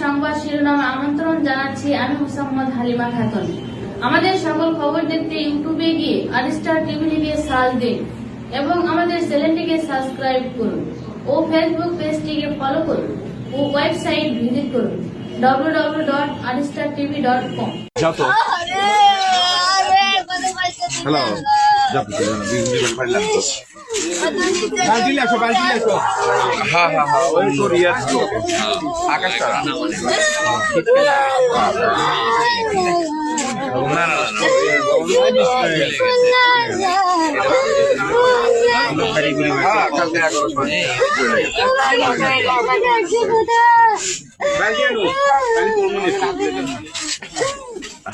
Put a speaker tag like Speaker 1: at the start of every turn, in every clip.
Speaker 1: সংবাদ শিরোনামে আমন্ত্রণ জানাচ্ছি আমি মোসাম্মদ হালিমা খাতুন। আমাদের সকল খবর দেখতে ইউটিউবে গিয়ে আরিস্টার টিভি লিখে সার্চ দিন এবং আমাদের চ্যানেলটিকে সাবস্ক্রাইব করুন ও ফেসবুক পেজটিকে ফলো করুন ও ওয়েবসাইট ভিজিট করুন www.aristartv.com
Speaker 2: হ্যালো হ্যাঁ হ্যাঁ হ্যাঁ হ্যাঁ কালকে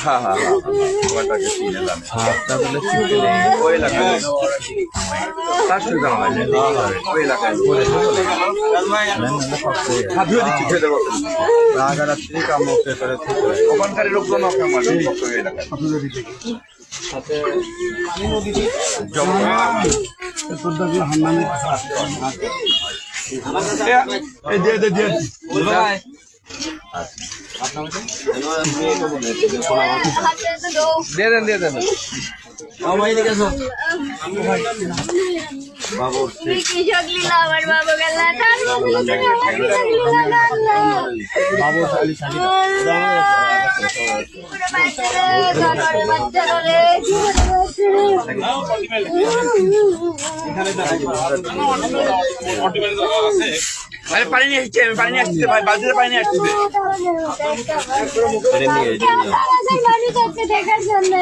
Speaker 2: হ্যাঁ হ্যাঁ জানে ওই এলাকায় সাথে জানা হয় ওই এলাকায় হাত দিচ্ছি। খেয়ে দেবো
Speaker 3: রাগারাত্রি কাম পেপারে
Speaker 2: ওখানকার লোকজন এলাকায়
Speaker 3: এই দিয়ে দে দিয়ে
Speaker 2: দিয়ে দেন দিয়ে দেন।
Speaker 4: কৃষক
Speaker 2: আরে পানি নিয়ে আসছে আমি পানি নিয়ে আসছি ভাই বালতিতে পানি নিয়ে আসছি।
Speaker 4: আছে দেখার জন্য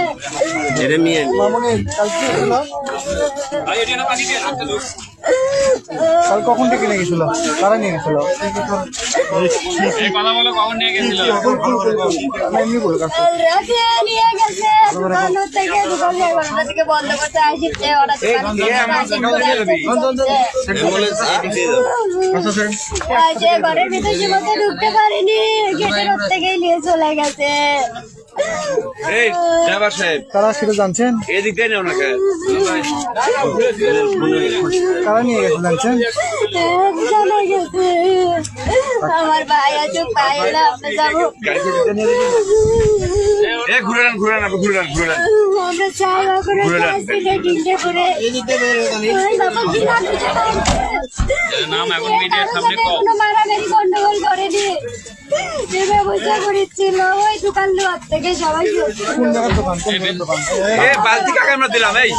Speaker 3: কাল কখন থেকে নিয়ে গেছিল? কারা নিয়ে গেছিল? এমনি বলে কাজ
Speaker 4: থেকে থেকে যে ঘরের ভিতরে ঢুকতে পারেনি। গেটের থেকেই নিয়ে চলে গেছে।
Speaker 3: কারা সেটা জানছেন?
Speaker 2: দিয়ে
Speaker 3: কারা নিয়ে গেছে জানছেন?
Speaker 4: আমার ভাই আছে যাব।
Speaker 2: এ ঘুরে ঘুরে ঘুরে ঘুরে
Speaker 4: আমরা চাই করে। করে নাম এখন মিডিয়ার সামনে মারামারি গন্ডগোল করেনি যে ব্যবস্থা করেছিল ওই দোকান লোয়ার থেকে সবাই
Speaker 3: কোন জায়গার দোকান? কোন জায়গার দোকান?
Speaker 2: এ বালতি কাকে আমরা দিলাম এই?